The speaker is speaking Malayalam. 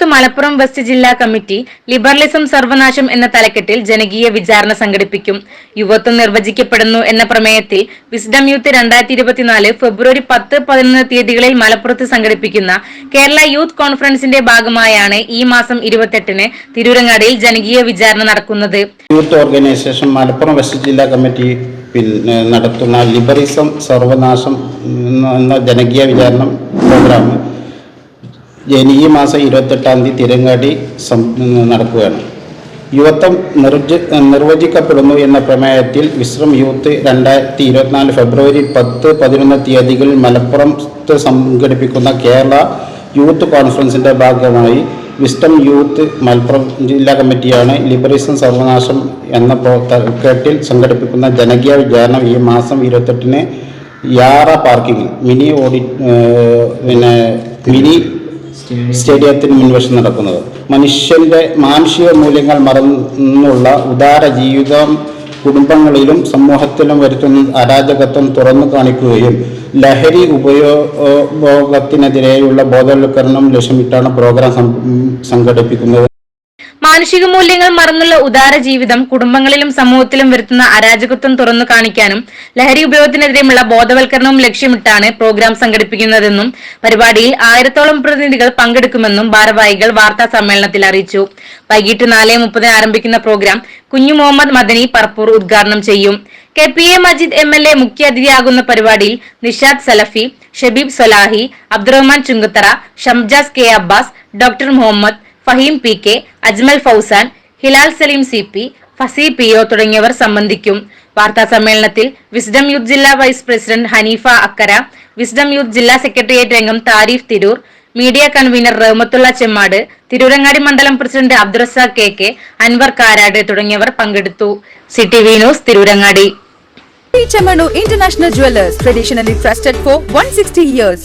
മലപ്പുറം വെസ്റ്റ് ജില്ലാ കമ്മിറ്റി ലിബറലിസം സർവനാശം എന്ന തലക്കെട്ടിൽ ജനകീയ വിചാരണ സംഘടിപ്പിക്കും. യുവത്വം നിർവചിക്കപ്പെടുന്നു എന്ന പ്രമേയത്തിൽ വിസ്ഡം യൂത്ത് രണ്ടായിരത്തി ഇരുപത്തിനാല് ഫെബ്രുവരി പത്ത് പതിനൊന്ന് തീയതികളിൽ മലപ്പുറത്ത് സംഘടിപ്പിക്കുന്ന കേരള യൂത്ത് കോൺഫറൻസിന്റെ ഭാഗമായാണ് ഈ മാസം ഇരുപത്തെട്ടിന് തിരൂരങ്ങാടിയിൽ ജനകീയ വിചാരണ നടക്കുന്നത്. യൂത്ത് ഓർഗനൈസേഷൻ മലപ്പുറം വെസ്റ്റ് ജില്ലാ കമ്മിറ്റി പിന്നെ നടത്തുന്ന ലിബറിസം സർവനാശം എന്ന ജനകീയ വിചാരണം പ്രോഗ്രാം ജനി ഈ മാസം ഇരുപത്തെട്ടാം തീയതി തിരങ്ങാടി നടക്കുകയാണ്. യുവത്വം നിർജ നിർവചിക്കപ്പെടുന്നു എന്ന പ്രമേയത്തിൽ വിശ്രം യൂത്ത് രണ്ടായിരത്തി ഇരുപത്തിനാല് ഫെബ്രുവരി പത്ത് പതിനൊന്ന് തീയതികളിൽ മലപ്പുറത്ത് സംഘടിപ്പിക്കുന്ന കേരള യൂത്ത് കോൺഫറൻസിന്റെ ഭാഗമായി വിസ്റ്റം യൂത്ത് മലപ്പുറം ജില്ലാ കമ്മിറ്റിയാണ് ലിബറേഷൻ സർവനാശം എന്ന തലക്കെട്ടിൽ സംഘടിപ്പിക്കുന്ന ജനകീയ വിചാരണം ഈ മാസം ഇരുപത്തെട്ടിന് യാറ പാർക്കിംഗ് മിനി ഓഡി പിന്നെ മിനി സ്റ്റേഡിയത്തിന് മുൻവശം നടക്കുന്നത്. മനുഷ്യന്റെ മാനുഷിക മൂല്യങ്ങൾ മറന്നുള്ള ഉദാര ജീവിതം കുടുംബങ്ങളിലും സമൂഹത്തിലും വരുത്തുന്ന അരാജകത്വം തുറന്നു കാണിക്കുകയും ലഹരി ഉപയോഗത്തിനെതിരെയുള്ള ബോധവൽക്കരണം ലക്ഷ്യമിട്ടാണ് പ്രോഗ്രാം സംഘടിപ്പിക്കുന്നത്. മാനുഷിക മൂല്യങ്ങൾ മറന്നുള്ള ഉദാര ജീവിതം കുടുംബങ്ങളിലും സമൂഹത്തിലും വരുത്തുന്ന അരാജകത്വം തുറന്നു കാണിക്കാനും ലഹരി ഉപയോഗത്തിനെതിരെയുള്ള ബോധവൽക്കരണവും ലക്ഷ്യമിട്ടാണ് പ്രോഗ്രാം സംഘടിപ്പിക്കുന്നതെന്നും പരിപാടിയിൽ ആയിരത്തോളം പ്രതിനിധികൾ പങ്കെടുക്കുമെന്നും ഭാരവാഹികൾ വാർത്താ സമ്മേളനത്തിൽ അറിയിച്ചു. വൈകിട്ട് നാല് മുപ്പതിന് ആരംഭിക്കുന്ന പ്രോഗ്രാം കുഞ്ഞു മുഹമ്മദ് മദനി പറപ്പൂർ ഉദ്ഘാടനം ചെയ്യും. K P A Majeed M L A മുഖ്യാതിഥിയാകുന്ന പരിപാടിയിൽ Nishad Salafi Shabeeb Solahi Abdurahman Chungathara Shamjas K Abbas doctor Muhammad Faheem P K Ajmal Fauzan Hilal Saleem C P Fasi P O തുടങ്ങിയവർ സംബന്ധിക്കും. വാർത്താ സമ്മേളനത്തിൽ വിസ്ഡം യൂത്ത് ജില്ലാ vice president Hanifa Akkara wisdom youth ജില്ലാ സെക്രട്ടേറിയറ്റ് അംഗം താരിഫ് തിരൂർ മീഡിയ കൺവീനർ റഹ്മത്തുള്ള ചെമ്മാട് തിരൂരങ്ങാടി മണ്ഡലം president Abdurazak K K Anwar Karad തുടങ്ങിയവർ പങ്കെടുത്തു. City V news Tirurangadi. Chamanu International Jewelers, traditionally trusted for 160 years.